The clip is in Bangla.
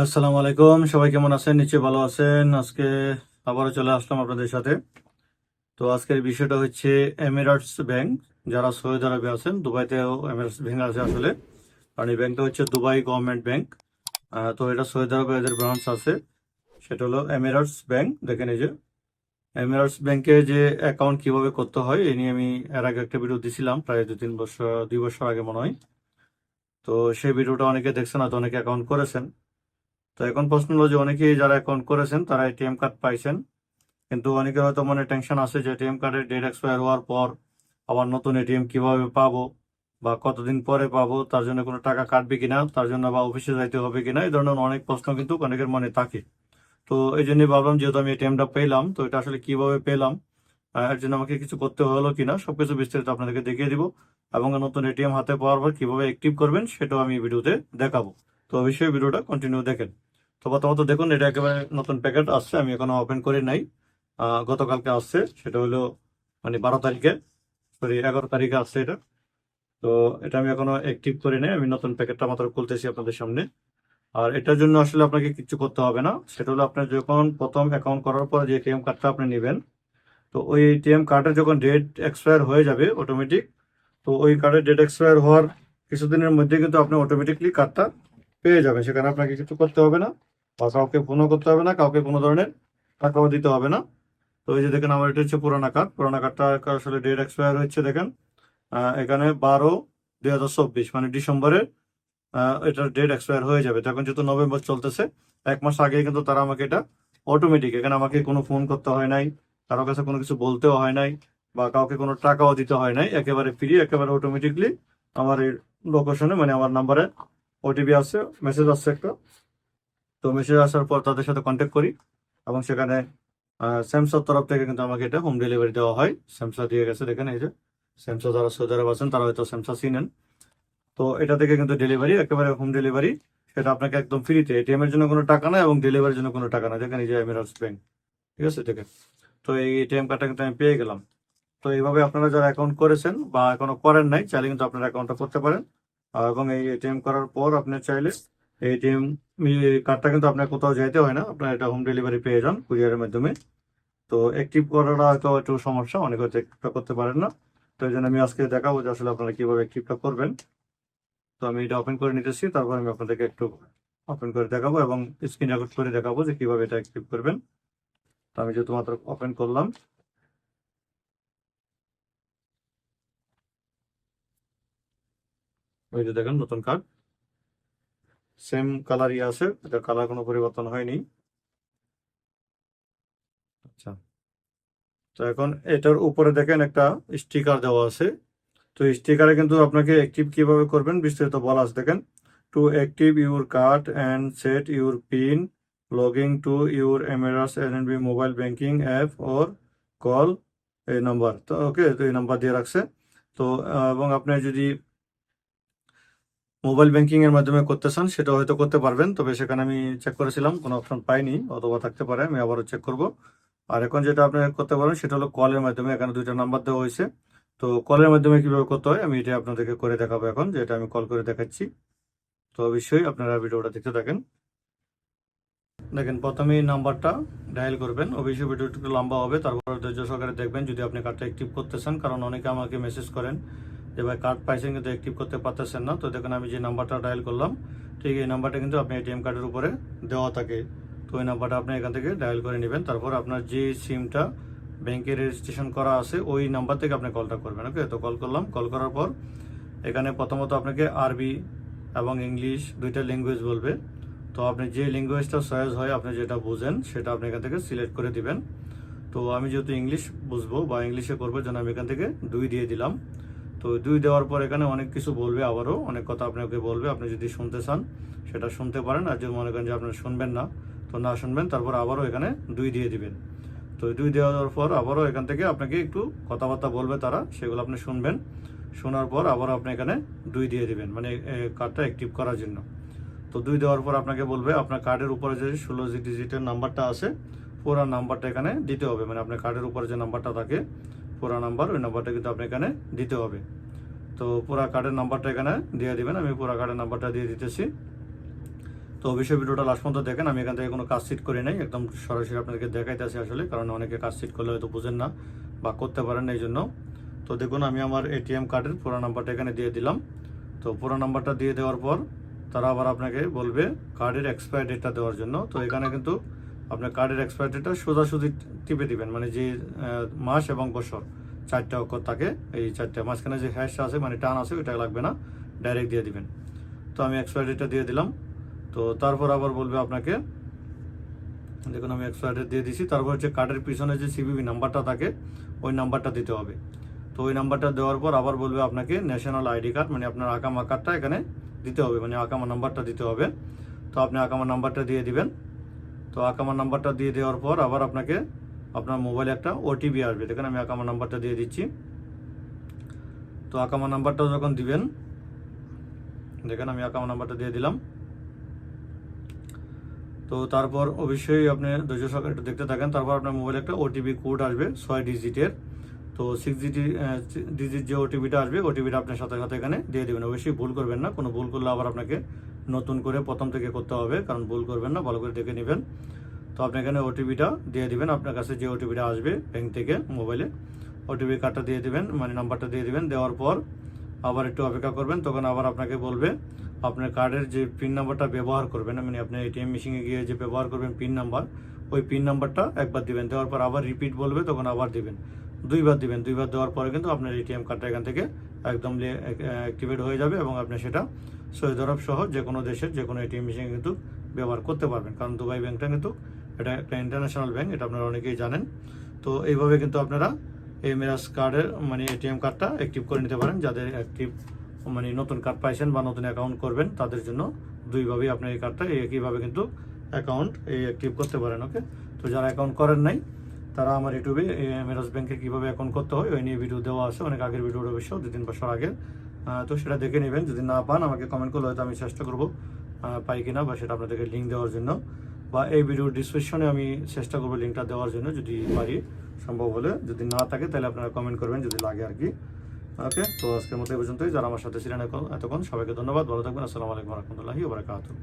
আসসালামু আলাইকুম। সবাই কেমন আছেন? নিশ্চয়ই ভালো আছেন। আজকে আবারও চলে আসলাম আপনাদের সাথে। তো আজকের বিষয়টা হচ্ছে এমিরেটস ব্যাংক। যারা সৌদি আরবে আছেন, দুবাইতেও এমিরেটস ব্যাংক আছে আসলে। কারণ এই ব্যাংকটা হচ্ছে দুবাই গভর্নমেন্ট ব্যাংক। তো এটা সৌদি আরবে এদের ব্রাঞ্চ আছে। সেটা হলো এমিরেটস ব্যাংক। দেখেন এই যে, এমিরেটস ব্যাংকে যে অ্যাকাউন্ট কীভাবে করতে হয় এই নিয়ে আমি এর আগে একটা ভিডিও দিছিলাম, প্রায় দু তিন বছর, দুই বছর আগে মনে হয়। তো সেই ভিডিওটা অনেকে দেখছেন, হয়তো অনেকে অ্যাকাউন্ট করেছেন। তো এখন প্রশ্ন হলো যে অনেকেই যারা অ্যাকাউন্ট করেছেন, তারা এটিএম কার্ড পাইছেন। কিন্তু অনেকের হয়তো মনে টেনশন আছে যে এটিএম কার্ডের ডেট এক্সপায়ার হওয়ার পর আবার নতুন এটিএম কীভাবে পাবো বা কতদিন পরে পাবো, তার জন্য কোনো টাকা কাটবে কিনা, তার জন্য বা অফিসে যাইতে হবে কিনা, এই ধরনের অনেক প্রশ্ন কিন্তু অনেকের মনে থাকে। তো এই জন্যই ভাবলাম, যেহেতু আমি এটিএমটা পেলাম, তো এটা আসলে কীভাবে পেলাম এর জন্য আমাকে কিছু করতে হলো কিনা, সবকিছু বিস্তারিত আপনাদেরকে দেখিয়ে দিব। এবং নতুন এটিএম হাতে পাওয়ার পর কীভাবে অ্যাক্টিভ করবেন, সেটাও আমি ভিডিওতে দেখাবো। তো অবশ্যই ভিডিওটা কন্টিনিউ দেখেন। তো প্রথমত দেখুন, এটা একেবারে নতুন প্যাকেট আসছে, আমি এখনও ওপেন করি নাই। গতকালকে আসছে, সেটা হলো মানে বারো তারিখে সরি এগারো তারিখে আসছে এটা। তো এটা আমি এখনও অ্যাক্টিভ করি নাই, আমি নতুন প্যাকেটটা মাত্র খুলতেছি আপনাদের সামনে। আর এটার জন্য আসলে আপনাকে কিছু করতে হবে না। সেটা হলো আপনার যখন প্রথম অ্যাকাউন্ট করার পর যে এটিএম কার্ডটা আপনি নেবেন, তো ওই এটিএম কার্ডের যখন ডেট এক্সপায়ার হয়ে যাবে অটোমেটিক তো ওই কার্ডের ডেট এক্সপায়ার হওয়ার কিছুদিনের মধ্যে কিন্তু আপনি অটোমেটিকলি কার্ডটা পেয়ে যাবেন। সেখানে আপনাকে কিছু করতে হবে না। বা কাউকে ফোনও করতে হবে না, কাউকে কোনো ধরনের টাকাও দিতে হবে না। তো এই যে দেখেন, আমার এটা হচ্ছে পুরানা কার্ড পুরানা কার্ডটা আসলে ডেট এক্সপায়ার হচ্ছে দেখেন এখানে বারো দুই হাজার চব্বিশ মানে ডিসেম্বরের এটার ডেট এক্সপায়ার হয়ে যাবে। তো এখন যেহেতু নভেম্বর চলতেছে, এক মাস আগে কিন্তু তারা আমাকে এটা অটোমেটিক এখানে আমাকে কোনো ফোন করতে হয় নাই, কারও কাছে কোনো কিছু বলতেও হয় নাই, বা কাউকে কোনো টাকাও দিতে হয় নাই, একেবারে ফ্রি একেবারে অটোমেটিকলি আমার এই লোকেশনে মানে আমার নাম্বারে ওটিপি আসছে মেসেজ আসছে একটা। তো মেসেজ আসার পর তাদের সাথে কন্ট্যাক্ট করি এবং সেখানে স্যামসার তরফ থেকে কিন্তু আমাকে এটা হোম ডেলিভারি দেওয়া হয়। স্যামসা দিয়ে গেছে দেখেন, এই যে স্যামসা যারা সৌদি আরব আছেন, তারা হয়তো স্যামসা চিনেন। তো এটা থেকে কিন্তু ডেলিভারি একেবারে হোম ডেলিভারি সেটা আপনাকে একদম ফ্রিতে এটিএম এর জন্য কোনো টাকা না এবং ডেলিভারির জন্য কোনো টাকা না দেখেন, এই যে এমিরাটস ব্যাংক ঠিক আছে, দেখেন। তো এই এটিএম কার্ডটা কিন্তু আমি পেয়ে গেলাম। তো এইভাবে আপনারা যারা অ্যাকাউন্ট করেছেন বা এখনও করেন নাই, চাইলে কিন্তু আপনারা অ্যাকাউন্টটা করতে পারেন। এবং এই এটিএম করার পর আপনি চাইলে এটিএম কার্ডটা কিন্তু আপনার কোথাও যাইতে হয় না। আপনার এটা হোম ডেলিভারি পেয়ে যান কুরিয়ারের মাধ্যমে। তো অ্যাক্টিভ করাটা হয়তো একটু সমস্যা, অনেক হয়তো অ্যাক্টিভটা করতে পারেন না। তো এই জন্য আমি আজকে দেখাবো যে আসলে আপনারা কীভাবে অ্যাক্টিভটা করবেন। তো আমি এটা ওপেন করে নিতেছি, তারপর আমি আপনাদেরকে একটু ওপেন করে দেখাবো এবং স্ক্রিন রেকর্ড করে দেখাবো যে কীভাবে এটা অ্যাক্টিভ করবেন। তো আমি যেহেতু মাত্র ওপেন করলাম। ওই যে দেখেন নতুন কার্ড সেম কালারই আছে, এটা কালার কোনো পরিবর্তন হয়নি। আচ্ছা। তো এখন এটার উপরে দেখেন একটা স্টিকার দেওয়া আছে। তো স্টিকারে কিন্তু আপনাকে অ্যাক্টিভ কীভাবে করবেন বিস্তারিত বলা আছে, দেখেন। To active your card and set your pin login to your MRS B mobile banking app or call এই নাম্বার তো ওকে তো এই নাম্বার দিয়ে রাখছে। তো এবং আপনি যদি মোবাইল ব্যাংকিং এর মাধ্যমে করতে চান, সেটা হয়তো করতে পারবেন, তবে সেখানে আমি চেক করেছিলাম, কোনো অপশন পাইনি, অথবা থাকতে পারে, আমি আবারও চেক করব। আর এখন যেটা আপনি করতে পারেন, সেটা হলো কলের মাধ্যমে, এখানে দুইটা নাম্বার দেওয়া হয়েছে। তো কলের মাধ্যমে কীভাবে করতে হয়, আমি এটা আপনাদেরকে করে দেখাবো এখন, যেটা আমি কল করে দেখাচ্ছি। তো অবশ্যই আপনারা ভিডিওটা দেখতে থাকেন। দেখেন প্রথমে নাম্বারটা ডায়াল করবেন। অবশ্যই ভিডিওটা লম্বা হবে, তারপর ধৈর্য সহকারে দেখবেন, যদি আপনি কার্ডটা অ্যাক্টিভ করতে চান, কারণ অনেকে আমাকে মেসেজ করেন ভাই কার্ড পাইছেন কিন্তু অ্যাক্টিভ করতে পারতেছেন না। তো দেখেন, আমি যে নাম্বারটা ডায়াল করলাম, ঠিক এই নাম্বারটা কিন্তু আপনি এটিএম কার্ডের উপরে দেওয়া থাকে। তো ওই নাম্বারটা আপনি এখান থেকে ডায়াল করে নেবেন। তারপর আপনার যে সিমটা ব্যাংকে রেজিস্ট্রেশন করা আছে, ওই নাম্বার থেকে আপনি কলটা করবেন। ওকে তো কল করলাম। কল করার পর এখানে প্রথমত আপনাকে আরবি এবং ইংলিশ দুইটা ল্যাঙ্গুয়েজ বলবে। তো আপনি যে ল্যাঙ্গুয়েজটা সয়েজ হয়, আপনি যেটা বুঝেন, সেটা আপনি এখান থেকে সিলেক্ট করে দিবেন। তো আমি যেহেতু ইংলিশ বুঝব বা ইংলিশে করব জন্য আমি এখান থেকে দুই দিয়ে দিলাম। তো দুই দেওয়ার পর এখানে অনেক কিছু বলবে আবারও, অনেক কথা আপনাকে বলবে, আপনি যদি শুনতে চান, সেটা শুনতে পারেন, আর যদি মনে করেন যে আপনি শুনবেন না, তো না শুনবেন, তারপর আবারও এখানে দুই দিয়ে দিবেন। তো দুই দেওয়ার পর আবারও এখান থেকে আপনাকে একটু কথাবার্তা বলবে তারা, সেগুলো আপনি শুনবেন। শোনার পর আবারও আপনি এখানে দুই দিয়ে দিবেন মানে কার্ডটা অ্যাক্টিভ করার জন্য। তো দুই দেওয়ার পর আপনাকে বলবে, আপনার কার্ডের উপরে যে ষোলো ডিজিটের নাম্বারটা আছে পুরো নাম্বারটা এখানে দিতে হবে মানে আপনার কার্ডের উপরে যে নাম্বারটা থাকে পুরো নাম্বার, ওই নাম্বারটা কিন্তু আপনি এখানে দিতে হবে। তো পুরা কার্ডের নাম্বারটা এখানে দিয়ে দিবেন, আমি পুরা কার্ডের নাম্বারটা দিয়ে দিতেছি। তো অবশ্যই ভিডিওটা লাস্ট পর্যন্ত দেখেন, আমি এখান থেকে কোনো কাজ সিট করি নাই, একদম সরাসরি আপনাদেরকে দেখাইতেছি আসলে, কারণ অনেকে কাজ সিট করলে হয়তো বুঝেন না বা করতে পারেন এই জন্য। তো দেখুন, আমি আমার এটিএম কার্ডের পুরো নাম্বারটা এখানে দিয়ে দিলাম। তো পুরো নাম্বারটা দিয়ে দেওয়ার পর তারা আবার আপনাকে বলবে কার্ডের এক্সপায়ার ডেটটা দেওয়ার জন্য। তো এখানে কিন্তু আপনার কার্ডের এক্সপায়ার ডেটটা সোজাসুজি টিপে দিবেন মানে যে মাস এবং বছর। চারটা অক্ষর থাকে, এই চারটা, মাঝখানে যে হ্যাশটা আছে মানে টান আছে, ওইটা লাগবে না ডাইরেক্ট দিয়ে দিবেন। তো আমি এক্সপায়ার ডেটটা দিয়ে দিলাম। তো তারপর আবার বলবে আপনাকে, দেখুন আমি এক্সপায়ার ডেট দিয়ে দিছি, তারপর হচ্ছে কার্ডের পিছনে যে সিবিবি নাম্বারটা থাকে, ওই নাম্বারটা দিতে হবে। তো ওই নাম্বারটা দেওয়ার পর আবার বলবে আপনাকে ন্যাশনাল আইডি কার্ড মানে আপনার আকামা কার্ডটা এখানে দিতে হবে মানে আকামা নাম্বারটা দিতে হবে। তো আপনি আকামা নাম্বারটা দিয়ে দিবেন। তো আকামা নাম্বারটা দিয়ে দেওয়ার পর আবার আপনাকে আপনার মোবাইলে একটা ওটিপি আসবে। দেখেন আমি আকামা নাম্বারটা দিয়ে দিচ্ছি। তো আকামা নাম্বারটা যখন দিবেন, দেখেন আমি আকামা নাম্বারটা দিয়ে দিলাম। তো তারপর অবশ্যই আপনি ধৈর্য সহকারে একটু দেখতে থাকেন। তারপর আপনার মোবাইলে একটা ওটিপি কোড আসবে ছয় ডিজিটের। তো সিক্স ডিজি ডিজিট যে ওটিপিটা আসবে ওটিপিটা আপনার সাথে সাথে এখানে দিয়ে দেবেন। অবশ্যই ভুল করবেন না। কোনো ভুল করলে আবার আপনাকে নতুন করে প্রথম থেকে করতে হবে, কারণ ভুল করবেন না, ভালো করে দেখে নেবেন। তো আপনি এখানে ওটিপিটা দিয়ে দেবেন, আপনার কাছে যে ওটিপিটা আসবে ব্যাংক থেকে মোবাইলে ওটিপি কার্ডটা দিয়ে দেবেন মানে নাম্বারটা দিয়ে দেবেন, দেওয়ার পর আবার একটু অপেক্ষা করবেন, তখন আবার আপনাকে বলবে, আপনার কার্ডের যে পিন নাম্বারটা ব্যবহার করবেন মানে আপনি এটিএম মেশিনে গিয়ে যে ব্যবহার করবেন পিন নাম্বার ওই পিন নাম্বারটা একবার দিবেন, দেওয়ার পর আবার রিপিট বলবে, তখন আবার দিবেন। দুইবার দিবেন, দুইবার দেওয়ার পরে কিন্তু আপনার এটিএম কার্ডটা এখান থেকে একদম অ্যাক্টিভেট হয়ে যাবে এবং আপনি সেটা সৌদি আরব সহ যে কোনো দেশের যে কোনো এটিএম মেশিনে কিন্তু ব্যবহার করতে পারবেন। কারণ দুবাই ব্যাংকটা কিন্তু এটা একটা ইন্টারন্যাশনাল ব্যাংক এটা আপনারা অনেকেই জানেন। তো এইভাবে কিন্তু আপনারা এই মেরাজ কার্ডের মানে এটিএম কার্ডটা অ্যাক্টিভ করে নিতে পারেন। যাদের অ্যাক্টিভ মানে নতুন কার্ড পাইছেন বা নতুন অ্যাকাউন্ট করবেন তাদের জন্য দুইভাবেই আপনি এই কার্ডটা একইভাবে কিন্তু অ্যাকাউন্ট এই অ্যাক্টিভ করতে পারেন ওকে তো যারা অ্যাকাউন্ট করেন নাই তারা আমার ইউটিউবে মেরাজ ব্যাংকে কীভাবে অ্যাকাউন্ট করতে হয় ওই নিয়ে ভিডিও দেওয়া আছে। অনেক আগের ভিডিও অবশ্য দু তিন বছর আগে। আহ, তো সেটা দেখে নেবেন। যদি না পান, আমাকে কমেন্ট করলে হয়তো আমি চেষ্টা করব পাই কিনা বা সেটা আপনাদেরকে লিঙ্ক দেওয়ার জন্য। বা এই ভিডিওর ডিসক্রিপশনে আমি চেষ্টা করব লিঙ্কটা দেওয়ার জন্য, যদি পারি, সম্ভব হলে। যদি না থাকে, তাহলে আপনারা কমেন্ট করবেন, যদি লাগে আর কি। ওকে, তো আজকের মতো এই পর্যন্তই। যারা আমার সাথে ছিলেন এখন, এতক্ষণ সবাইকে ধন্যবাদ। ভালো থাকবেন। আসসালামু আলাইকুম রহমতুল্লাহি ওবরাকাতুহ